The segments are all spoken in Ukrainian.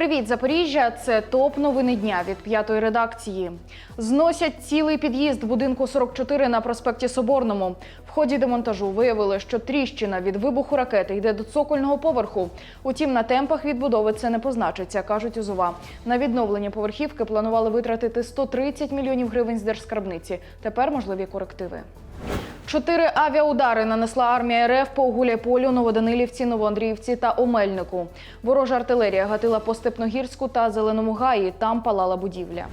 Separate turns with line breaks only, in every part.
Привіт, Запоріжжя! Це топ новини дня від п'ятої редакції. Зносять цілий під'їзд будинку 44 на проспекті Соборному. В ході демонтажу виявили, що тріщина від вибуху ракети йде до цокольного поверху. Утім, на темпах відбудови це не позначиться, кажуть УЗУВА. На відновлення поверхівки планували витратити 130 мільйонів гривень з держскарбниці. Тепер можливі корективи. Чотири авіаудари нанесла армія РФ по Гуляйполю, Новоданилівці, Новоандріївці та Омельнику. Ворожа артилерія гатила по Степногірську та Зеленому гаї. Там палала будівля.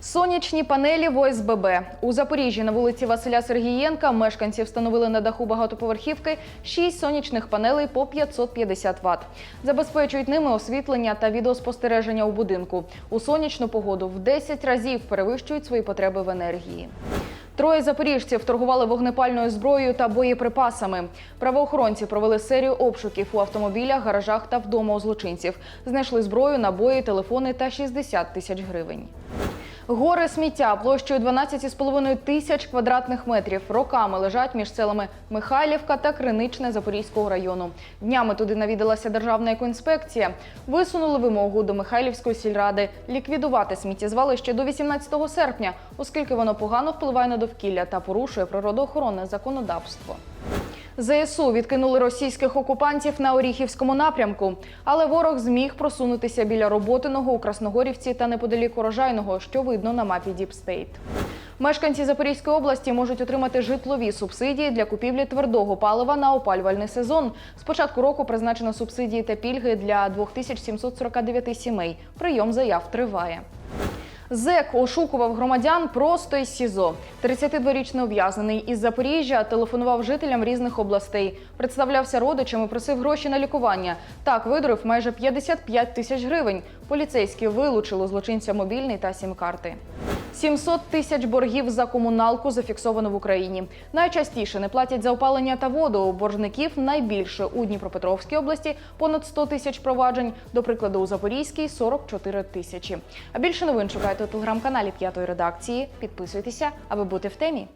Сонячні панелі в ОСББ. У Запоріжжі на вулиці Василя Сергієнка мешканці встановили на даху багатоповерхівки 6 сонячних панелей по 550 Вт. Забезпечують ними освітлення та відеоспостереження у будинку. У сонячну погоду в 10 разів перевищують свої потреби в енергії. Троє запоріжців торгували вогнепальною зброєю та боєприпасами. Правоохоронці провели серію обшуків у автомобілях, гаражах та вдома у злочинців. Знайшли зброю, набої, телефони та 60 тисяч гривень. Гори сміття площею 12,5 тисяч квадратних метрів роками лежать між селами Михайлівка та Криничне Запорізького району. Днями туди навідалася державна екоінспекція. Висунули вимогу до Михайлівської сільради ліквідувати сміттєзвалище до 18 серпня, оскільки воно погано впливає на довкілля та порушує природоохоронне законодавство. ЗСУ відкинули російських окупантів на Оріхівському напрямку, але ворог зміг просунутися біля роботиного у Красногорівці та неподалік урожайного, що видно на мапі Діпстейт. Мешканці Запорізької області можуть отримати житлові субсидії для купівлі твердого палива на опалювальний сезон. З початку року призначено субсидії та пільги для 2749 сімей. Прийом заяв триває. ЗЕК ошукував громадян просто із СІЗО. 32-річний ув'язнений із Запоріжжя телефонував жителям різних областей, представлявся родичам просив гроші на лікування. Так видурив майже 55 тисяч гривень. Поліцейські вилучили злочинця мобільний та сім-карти. 700 тисяч боргів за комуналку зафіксовано в Україні. Найчастіше не платять за опалення та воду. У боржників найбільше у Дніпропетровській області понад 100 тисяч проваджень. До прикладу, у Запорізькій 44 тисячі. А більше новин шукайте у телеграм-каналі п'ятої редакції. Підписуйтеся, аби бути в темі.